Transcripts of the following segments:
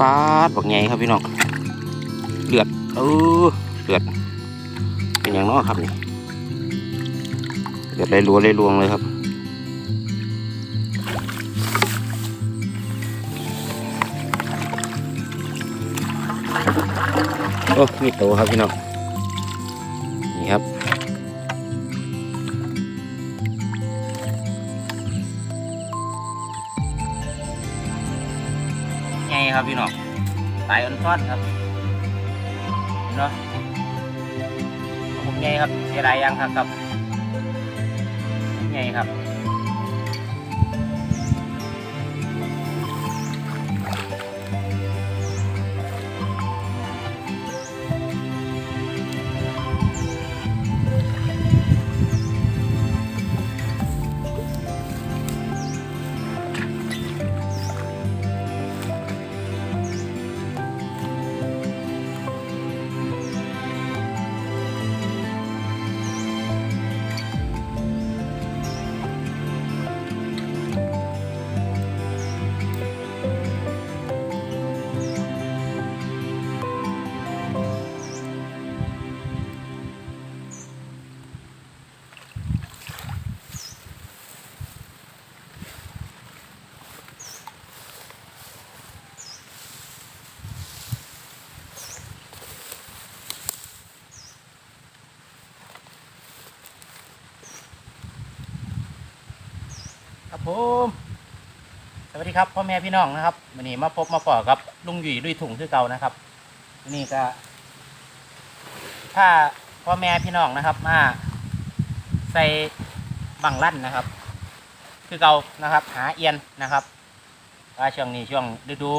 ปาดบักใหญ่ครับพี่น้องเลือดเออเลือด เป็นอย่างน้อครับนี่เลือดไหลรัวไหลรวงเลยครับโอ้มีโตครับพี่น้อง ครับพี่น้องสายอ่อนทอดครับเห็นเนาะผมไงครับเสียดายยังครับครับไงครับ ครับผมสวัสดีครับพ่อแม่พี่น้องนะครับวันนี้มาพบมาปอกับลุงหยุ่ยลุยถุงคือเก่านะครับวันนี่ก็ถ้าพ่อแม่พี่น้องนะครับ มาใส่บังลั่นนะครับ คือเก่านะครับ หาเอียนนะครับว่าช่วงนี้ช่วงฤดู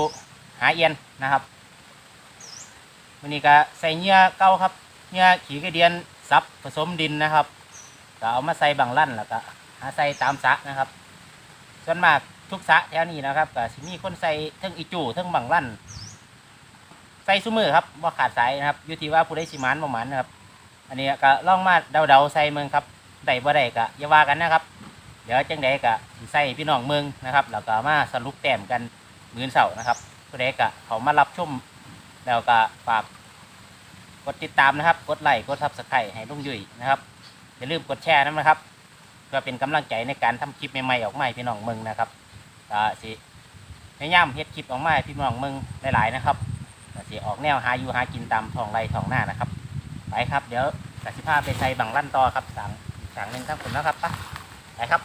หาเอียนนะครับวันนี้ก็ใส่เหงื่อเก่าครับเหงื่อขี้กระเดียนซับผสมดินนะครับก็เอามาใส่บังลั่นแล้วก็หาใส่ตามสระนะครับ ส่วนมากทุกสระแถวนี้นะครับก็สิมีคนใส่เทั้งอีจูเทั้งบังลั่นใส่ซุมือครับว่าขาดสายนะครับอยู่ที่ว่าผู้ได้สิมานบ่หมานนะครับ อันนี้ก็ล่องมาเดาๆใส่เมืองครับได้บ่ได้ก็อย่าว่ากันนะครับ เดี๋ยวจังใดก็สิใส่พี่น้องเมืองนะครับแล้วก็มาสรุปแต้มกันมื้อเสาร์นะครับผู้ใดก็เขามารับชมแล้วก็ฝากกดติดตามนะครับ กดไลค์กดซับสไครต์ให้ลุงยุ่ยนะครับอย่าลืมกดแชร์นะครับ พื่อเป็นกำลังใจในการทำคลิปใหม่ๆออกมาให้พี่น้องมึงนะครับก็สิพยายามเฮ็ดคลิปออกมาให้พี่น้องมึงหลายๆนะครับก็สิออกแนวหาอยู่หากินตามท้องไร่ท้องหน้านะครับไปครับเดี๋ยวกสิภาพไปใช้บังลั่นต่อครับสั่งสั่งหนึ่งทั้งคนแล้วครับไปไปครับ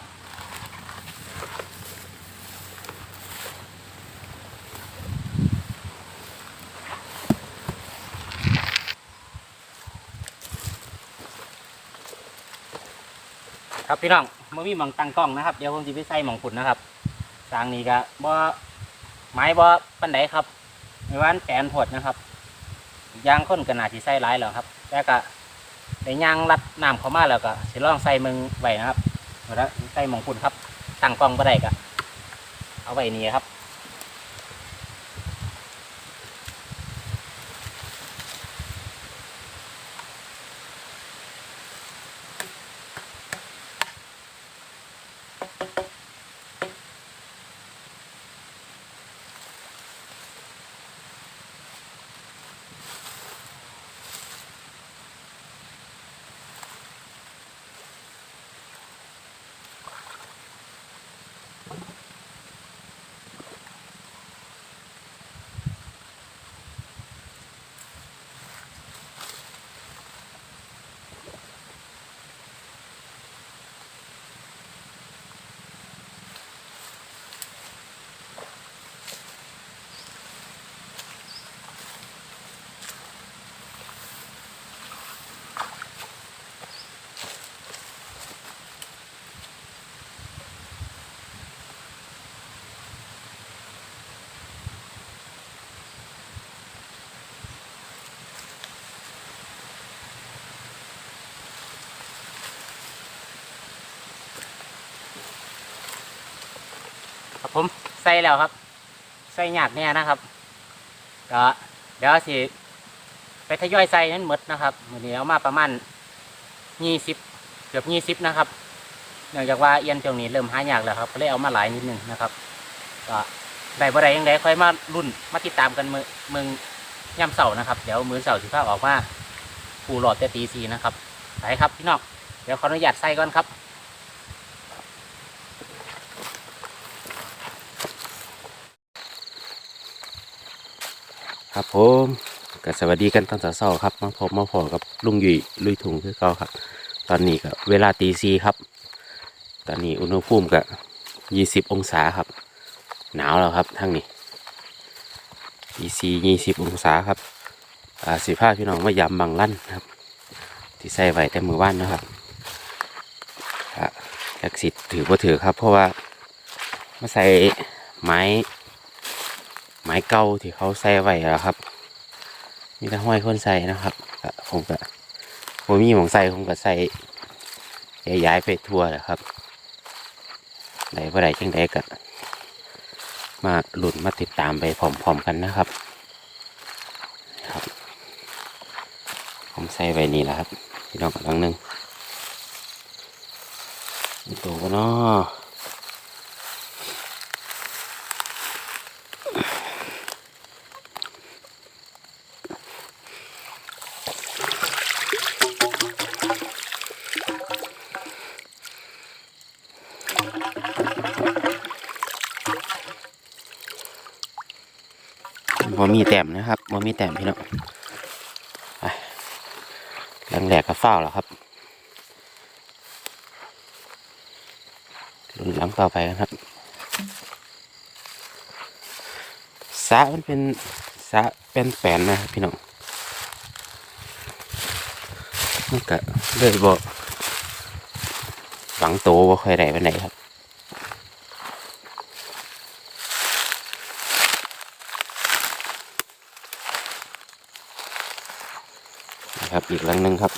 ครับพี่น้องมื่มีหมองตั้งกล้องนะครับ เดี๋ยวผมจะไปใส่หมองขุดนะครับสร้างนี้ก็บ่ไม้บ่ปันไดครับไม่ว่านแปลนผดนะครับยางค้นก็น่าสิใส่หลายแล้วครับแล้วก็ในย่างรัดน้ำเข้ามาแล้วก็สิลองใส่มึงไว้นะครับแล้วใส่หมองขุดครับตั้งกล้องบ่ได้ก็เอาไว้นี่ครับ ส่แล้วครับ ใส่หยาดเนี่ยนะครับก็เดี๋ยวสิไปทยอยใส่นั้นหมดนะครับวันนี้เอามาประมาณยี่สิบเกือบยี่สิบนะครับ เนื่องจากว่าเอียนตรงนี้เริ่มหายากแล้วครับก็เลยเอามาหลายนิดนึงนะครับก็ได้บ่ได้ยังไงค่อยมารุ่นมาติดตามกันมือมึงย่ำเสาร์นะครับ เดี๋ยวมือเสาร์สิพาออกมาปูหลอดแต่ตีสีนะครับไปครับพี่น้องเดี๋ยวขออนุญาตใส่ก่อนครับ ครับผมก็สวัสดีกันตอนเช้าๆครับมาพบมาพอกับลุงหยุยลุยถุงคือเก่าครับ ตอนนี้ก็เวลาตีสีครับ ตอนนี้อุณหภูมิก็ยี่สิบองศาครับ หนาวแล้วครับทั้งนี้ตีสียี่สิบองศาครับอาสิผ้าพี่น้องมายำบังลั่นครับ ที่ใส่ไว้แต่มือว่านนะครับอะจักสิทธิ์ถือว่าถือครับ เพราะว่ามาใส่ไม้ ไม้เก่าที่เขาใส่ไว้แล้วครับ มีแต่ห้อยคนใส่นะครับผมก็ผมมีหมองใส่ผมก็ใส่ย้ายไปทั่วแหละครับไหนว่าไหนจังใดก็มาหลุดมาติดตามไปพร้อมๆกันนะครับครับ ผมใส่ไว้นี่แหละครับพี่น้องกำลังหนึ่งตัวกันเนาะ บ่มี แต้มนะครับบ่มีแต้มพี่น้องไปหลังแหลกก็เฝ้าแล้วครับรุ่นหลังต่อไปกันครับสะมันเป็นสะเป็นแปลนนะครับพี่น้องมันก็เลยบ่ฝังโตบ่ค่อยได้ปานครับ ครับ อีกหลังหนึ่งครับ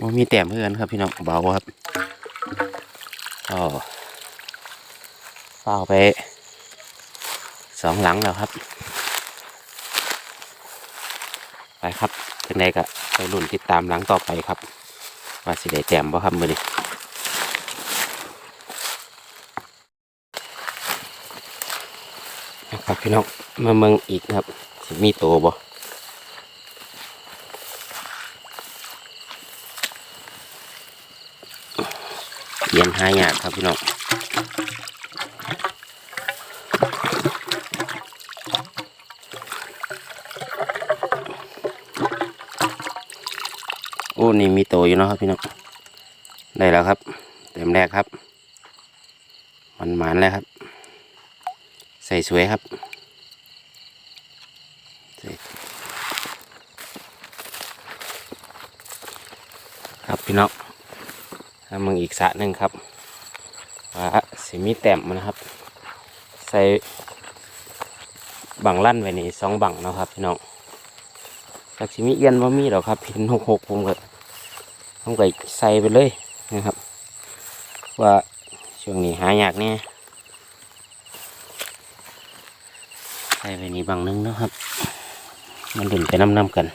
มมีแต้มเพื่อนครับพี่น้องเบาครับอ๋อเฝ้าไปสองหลังแล้วครับ ไปครับ จังใดก็ไปรุ่นติดตามหลังต่อไปครับ ว่าสิได้แจ่มบ่ครับมือนี้นะครับพี่น้องมาเมืองอีกครับสิมีโตบ่เย็นหายากครับพี่น้อง นี่มีโตอยู่เนาะครับพี่น้องได้แล้วครับ เต็มแรกครับ มันหมานแล้วครับ ใส่สวยครับครับพี่น้องถ้ามึงอีกสะหนึ่งครับว่าสิมีแต้มนะครับ ใส่บังลั่นไว้นี่สองบังเนาะครับพี่น้องจากสิมีเอียนว่ามีหรอครับพินหกหกผมก็ ผมก็ใส่ไปเลยนะครับ ว่าช่วงนี้หายากแน่ใส่ไปนี่บางนึงนะครับ มันดุนไปน้ำๆกัน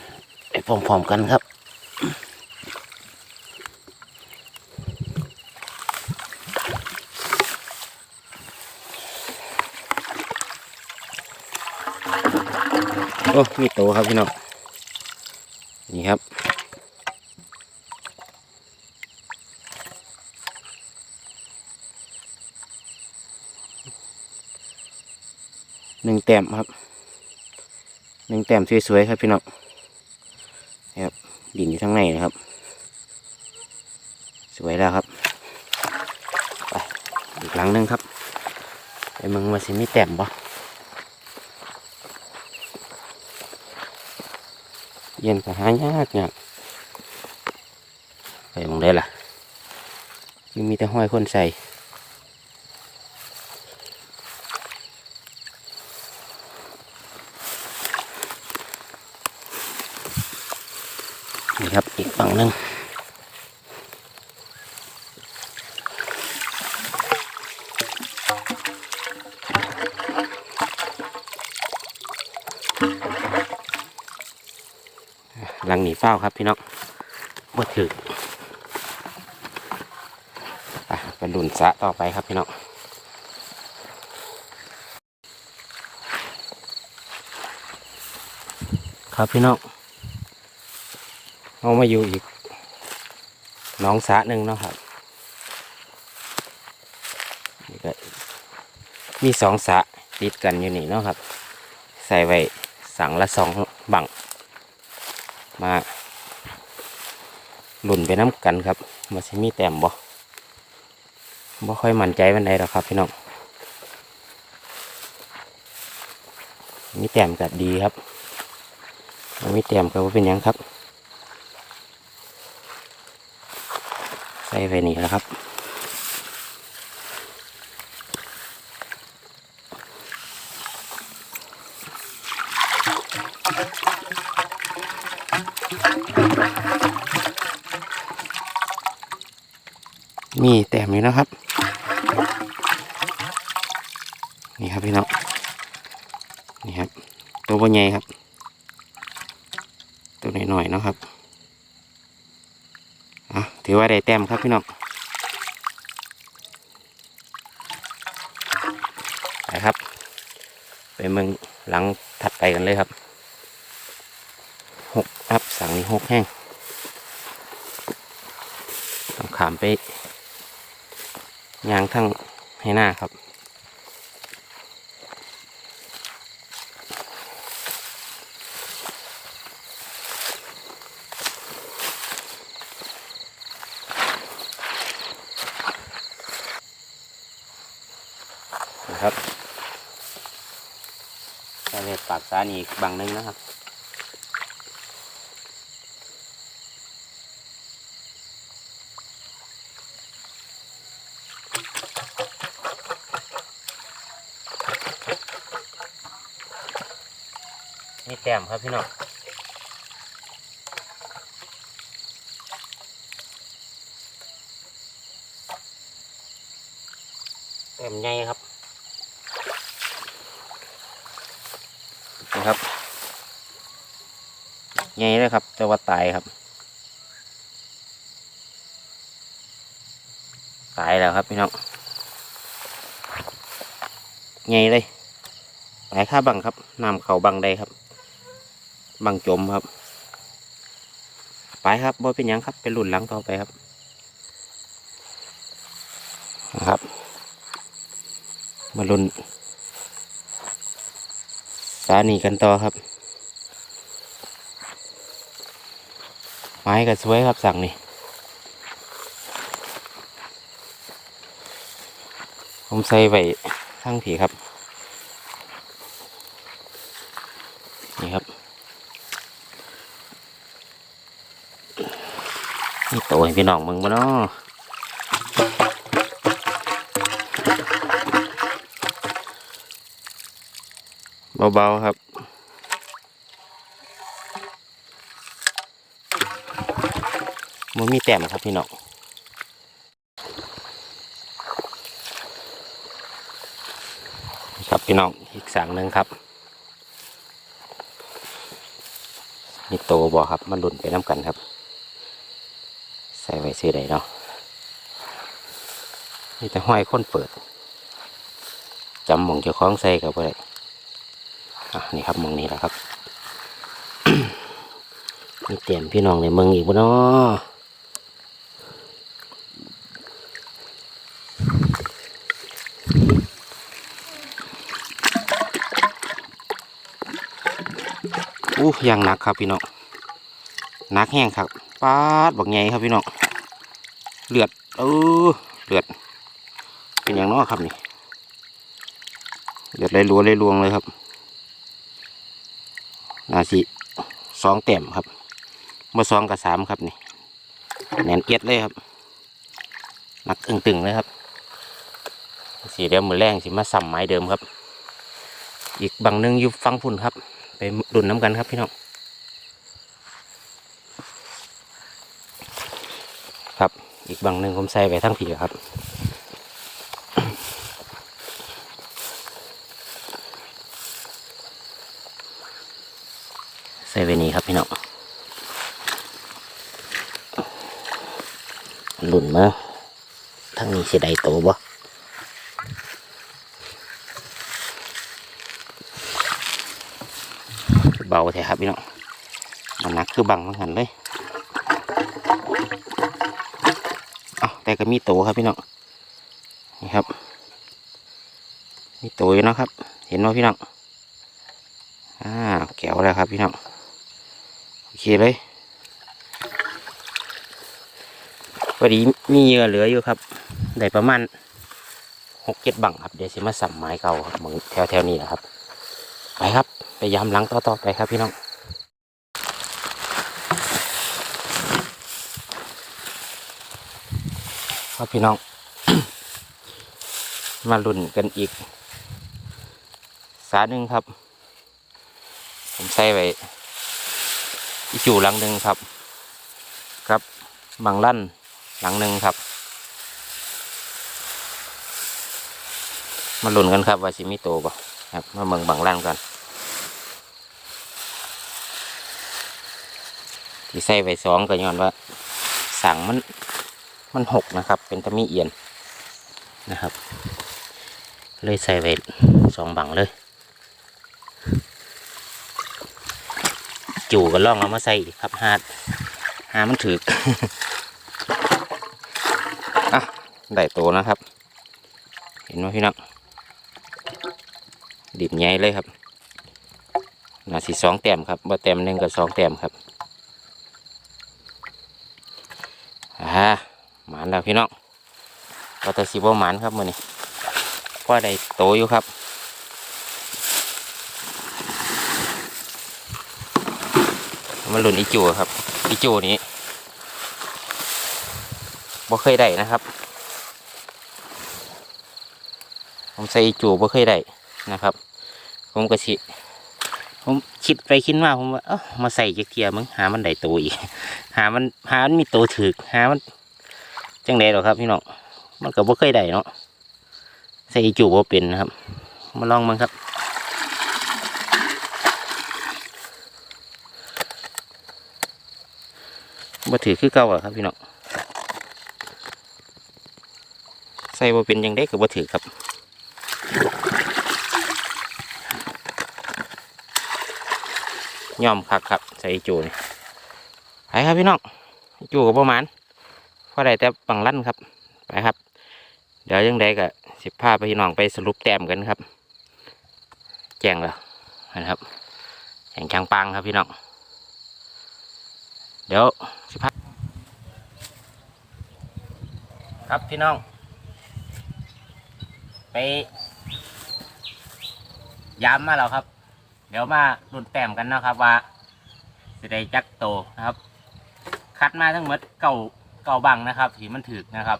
ไปพร้อมๆกันครับโอ้มีโตครับพี่น้อง นี่ครับ หนึ่งแต้มครับหนึ่งแต้มสวยๆครับพี่น้องนี่ครับดินอยู่ข้างในนะครับ สวยแล้วครับไปอีกหลังหนึงครับไปมึงมาสิมีแต้มบ่เย็นก็หายากเนี่ยไปมึงได้ล่ะยังมีแต่ห้อยคนใส่ นี่ครับอีกฝั่ง หนึงหลังหนีเฝ้าครับพี่น้องบ่ถึกไปไปลุนสะต่อไปครับพี่น้องครับพี่น้อง เอามาอยู่อีกหน้องสะหนึ่งเนาะครับนี่ก็มีสองสะติดกันอยู่นี่เนาะครับ ใส่ไว้สั่งละสองบังมาหลุนไปน้ำกันครับมาสิมีแต้มบ่บ่ค่อยมั่นใจวันใดหรอกครับพี่น้องมีแต้มก็ดีครับมีแต้มก็บ่เป็นยังครับ ใส่ไปนี่แล้วครับมีแต้มอยู่นะครับ นี่ครับพี่น้องนี่ครับ ตัวใหญ่ครับ ตัวหน่อยๆเนาะครับอะ ถือว่าได้แต้มครับพี่น้องไปครับ ไปเมืองหลังถัดไปกันเลยครับหกอัพสั่งนี้หกแห้งต้องขามไปยางทั้งให้หน้าครับนะครับใส่เห็ดปากสานี อีกบังหนึงนะครับ นี่แต้มครับพี่น้องแต้มใหญ่ครับนะ ครับใหญ่เลยครับ แต่ว่าตายครับ ตายแล้วครับพี่น้องใหญ่เลยตายค่าบังครับน้ำเขาบังใดครับ บังจมครับ ไปครับบ่เป็นยังครับเป็นหลุนหลังต่อไปครับนะครับ มาลุน สานีกันต่อครับ ไม้ก็สวยครับสั่งนี่ผมใส่ไว้ข้างผีครับ นี่ครับ นี่โตให้พี่น้องมึงบ่เนาะ เบาๆครับมันมีแต้มครับพี่น้องครับพี่น้องอีกสั่งหนึ่งครับนี่โตบ่ครับ มันหลุนไปน้ำกันครับ ใส่ไว้ซื้อใดเนาะนี่แต่ห้อยคนเปิดจำหมองเจ้าของใส่กับอะไร อะนี่ครับมองนี้แหละครับมีเต็มพี่น้องในเมืองอีกบ่เนาะอู้ยางหนักครับพี่น้องหนักแห้งครับปาดบักใหญ่ครับพี่น้องเลือดเออเลือด เป็นอย่างน้อครับนี่เลือดไหลรัวไหลรวงเลยครับ นาสิสองแต้มครับมาสองกับสามครับนี่แหนนเอียดเลยครับหนักตึงๆเลยครับสีเดียวมือแรงสิมาสัมไม้เดิมครับ อีกบังนึงอยู่ฟังพุ่นครับ ไปดุนน้ำกันครับพี่น้องครับอีกบังนึงผมใส่ไปทั้งผีครับ ใส่ไว้นี่ครับพี่น้องหลุนมาทั้งนี้สิได้โตบ่เบาแท้ครับพี่น้องมันหนักคือบังมันหันเลยเอาแต่ก็มีโตครับพี่น้องนี่ครับ มีโตอยู่นะครับ เห็นไหมพี่น้องอ่าแก้วแล้วครับพี่น้อง เคเลยพอดีมีเหยื่อเหลืออยู่ครับ ได้ประมาณหกเจ็ดบังครับ เดี๋ยวสิมาสัมไม้เก่าครับเหมือนแถวแถวๆนี้นะครับ ไปครับ ไปยำหลังต่อๆไปครับพี่น้องครับพี่น้อง มาลุ่นกันอีก สาหนึ่งครับ ผมใส่ไว้ อีกอยู่หลังหนึ่งครับ ครับบางลั่นหลังหนึ่งครับ มาลุ่นกันครับว่าสิมีโตบ่ครับมาเมืองบางลั่นกันที่ใส่ไว้สองก็ย้อนว่าสั่งมันมันหกนะครับ เป็นตะมีเอียนนะครับ เลยใส่ไว้สองบังเลย จู่ก็ล่องเอามาใส่ครับหาดหามันถืออะได้โตนะครับ เห็นไหมพี่น้องดิบใหญ่เลยครับน่าสิสองแต้มครับบ่แต้มหนึ่งกับสองแต้มครับอ่าหมานแล้วพี่น้องว่าแต่สิบ่หมานครับมือนี้ว่าได้โตอยู่ครับ มันหลุนอีจูครับ อีจูนี้บ่เคยได้นะครับ ผมใส่อีจูบ่เคยได้นะครับ ผมก็ชิผมคิดไปคิดมาผมว่าเอ้ามาใส่จักเทียมึงหามันได้ตัวอีก หามันหามันมีตัวถือกหามันจังไดหรอครับพี่น้องมันก็บ่เคยได้เนาะใส่อีจูบ่เป็นนะครับ มาลองมันครับ บ่ถือคือเก่าอะครับพี่น้องใส่บ่เป็นยังได้ก็บ่ถือครับย่อมคักครับใส่จูนี่ไปครับพี่น้องจูกับประมาณพอได้แต่ปังลั่นครับไปครับ เดี๋ยวยังไดก็สิบพาไปพี่น้องไปสรุปแต้มกันครับ แจ้งแล้วนะครับแข่งจางปังครับพี่น้อง เดี๋ยวสิพักครับพี่น้อง ไปย้ำมาแล้วครับ เดี๋ยวมารุ่นแต้มกันเนาะครับว่าสิได้จักโตนะครับ คัดมาทั้งหมดเก่าเก่าบังนะครับที่มันถึกนะครับ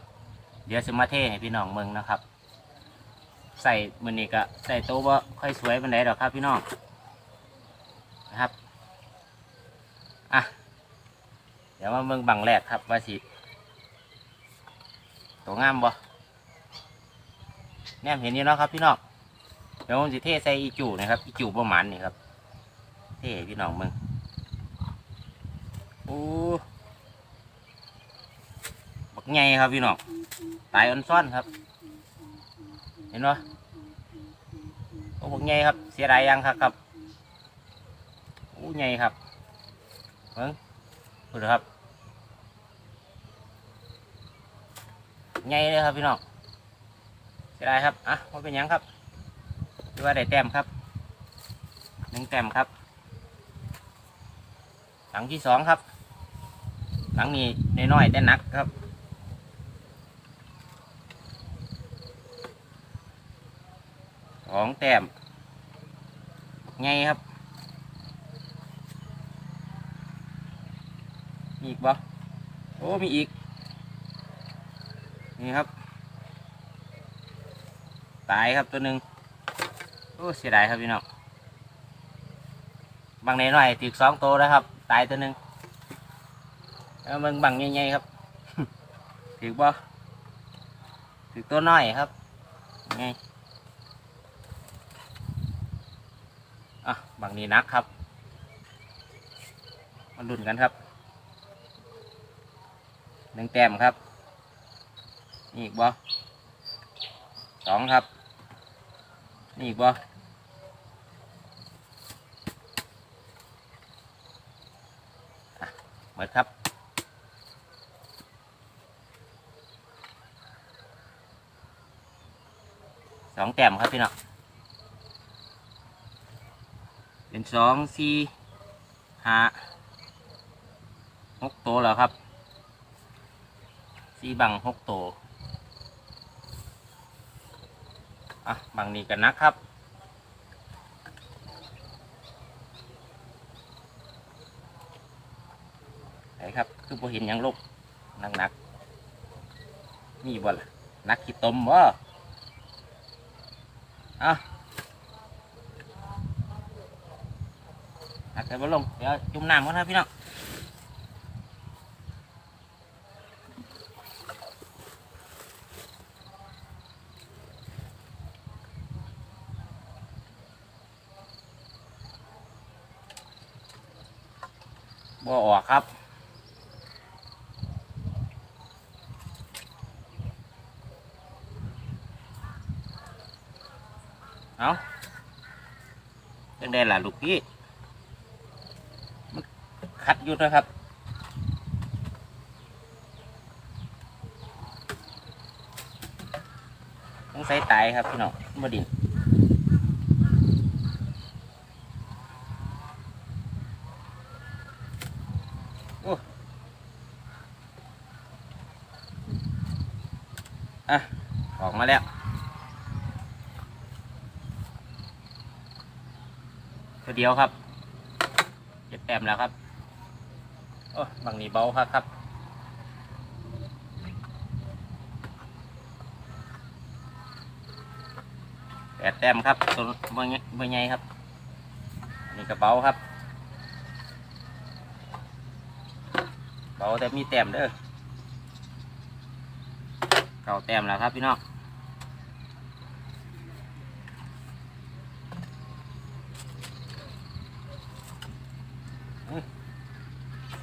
เดี๋ยวสิมาเทให้พี่น้องเมืองนะครับ ใส่มือนี้ก็ใส่โตวว่าค่อยสวยเป็นไดดอกครับพี่น้องนะครับอะ ดี๋ยวมาเมืองบังแรกครับว่าสิตัวงามบ่แนมเห็นอยู่เนาะครับพี่น้องเดี๋ยวผมสิเทใส่อีจูนะครับอีจูประมาณนี่ครับ เทพี่น้องมืองโอ้บักใหญ่ครับพี่น้องตายออนซ่อนครับ เห็นปะโอ้บักใหญ่ครับ เสียดายยังครับครับโอ้ใหญ่ครับเบิ่งดูครับ ใหญ่เลยครับพี่น้องเสียดายครับอะว่าเป็นยังครับดูว่าได้แต้มครับหนึ่งแต้มครับ หลังที่สองครับ หลังนี้น้อยๆแต่นักครับสองแต้มใหญ่ครับมีอีกบ่โอ้มีอีก นี่ครับ ตายครับตัวหนึ่งโอ้เสียดายครับพี่น้องบางในหน่อยถือสองตัวแล้วครับ ตายตัวหนึ่งแล้วมึงบังใหญ่ๆครับถือบ่ถือตัวน้อยครับไงอะบางนี้นักครับมาลุ้นกันครับหนึ่งแต้มครับ นี่อีกบ่สองครับ นี่อีกบ่อะหมดครับสองแต้มครับพี่น้องเป็นสองสี่ห้าหกตัวแล้วครับสี่บังหกตัว บังนี้กันนะครับ ไหนครับ คือพอเห็นยังลบนักนักมีบ่ล่ะนักขี้ตมบ่เอาหักกันบ่ลง เดี๋ยวจุ่มน้ำก่อนนะพี่น้องบ่ออกครับ เอาจังได้ ล่ะลูกพี่มันคัดอยู่นะครับต้องใส่ตายครับพี่น้องบดินโอ้อะออกมาแล้ว ตัวเดียวครับเจ็ดแต้มแล้วครับโอ้บางนี้เบาครับครับแปดแต้มครับตัวเบอร์เบอร์ใหญ่ครับอันนี้กระเป๋าครับเบาแต่มีแต้มเด้อเก้าแต้มแล้วครับพี่น้อง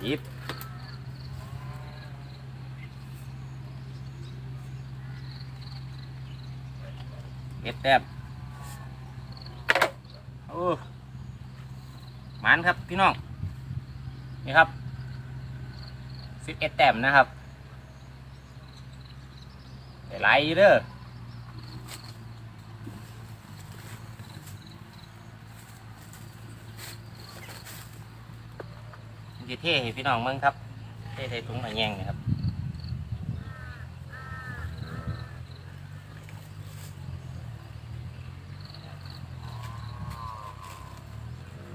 สิบเอ็ดแต้มโอ้หมันครับพี่น้อง นี่ครับสิบเอ็ดแต้มนะครับได้หลายเด้อ มันจะเท่ให้พี่น้องเมืองครับ เท่ใส่ถุงหน่อยแยงนะครับ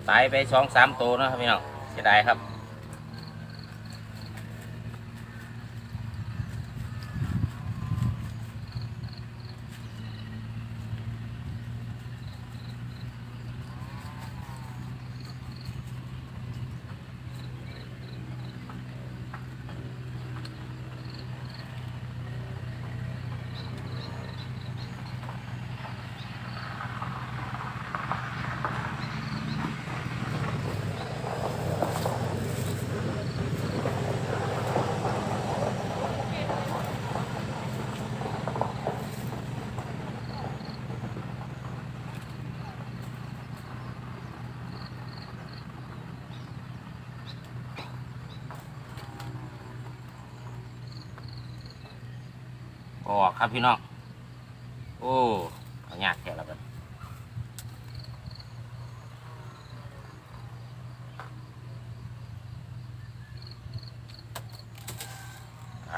ตายไปสองสามตัวนะครับพี่น้องเสียดายครับ ออกครับพี่น้องโอ้เอายากแค่ละกันไป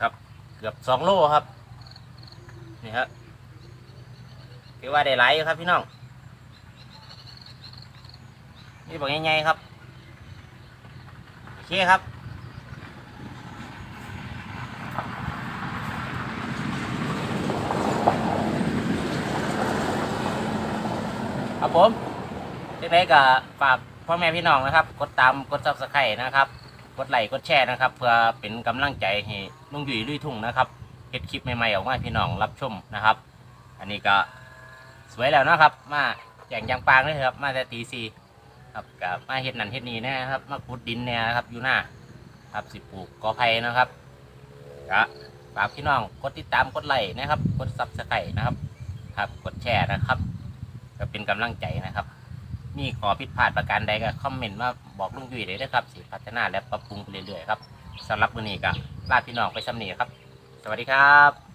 ครับเกือบสองโลครับนี่ฮะถือว่าได้หลายอยู่ครับพี่น้อง นี่บอกง่ายๆครับ โอเคครับครับผมเล็กๆก็ฝากพ่อแม่พี่น้องนะครับ กดตามกดซับสไครต์นะครับ กดไลค์กดแชร์นะครับ เพื่อเป็นกำลังใจให้ลุงหยุยลุยทุ่งนะครับเฮ็ดคลิปใหม่ๆออกมาพี่น้องรับชมนะครับ อันนี้ก็สวยแล้วนะครับ มาแจงยางปางเลยครับ มาแต่ตีสี่ ครับกับมาเฮ็ดนั่นเฮ็ดนี่นะครับมาขุดดินเนี่ยนะครับอยู่หน้าครับสิปลูกกอไผ่นะครับก็ฝากพี่น้องกดติดตามกดไลค์นะครับ กดซับสไครต์นะครับ ครับกดแชร์นะครับ ก็เป็นกำลังใจนะครับ มีขอผิดพลาดประการใดก็คอมเมนต์มาบอกลุงยุ้ยเลยนะครับสิพัฒนาและปรับปรุงไปเรื่อยๆครับสำหรับวันนี้ก็ลาพี่น้องไปสำเนีครับ สวัสดีครับ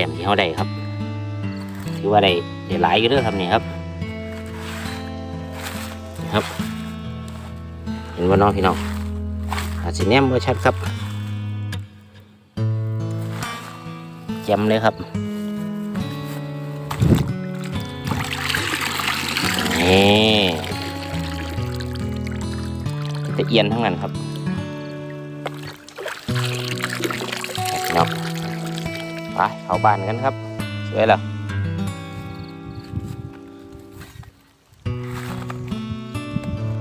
ต็มที่เขาได้ครับ ถือว่าได้ได้หลายอยู่เด้อครับนี่ครับครับ เห็นว่าน้องพี่น้องอาจสิแนมบ่ชัดครับแจำเลยครับนี่จะเอียนทั้งนั้นครับ ไปเข้าบ้านกันครับ สวยแล้ว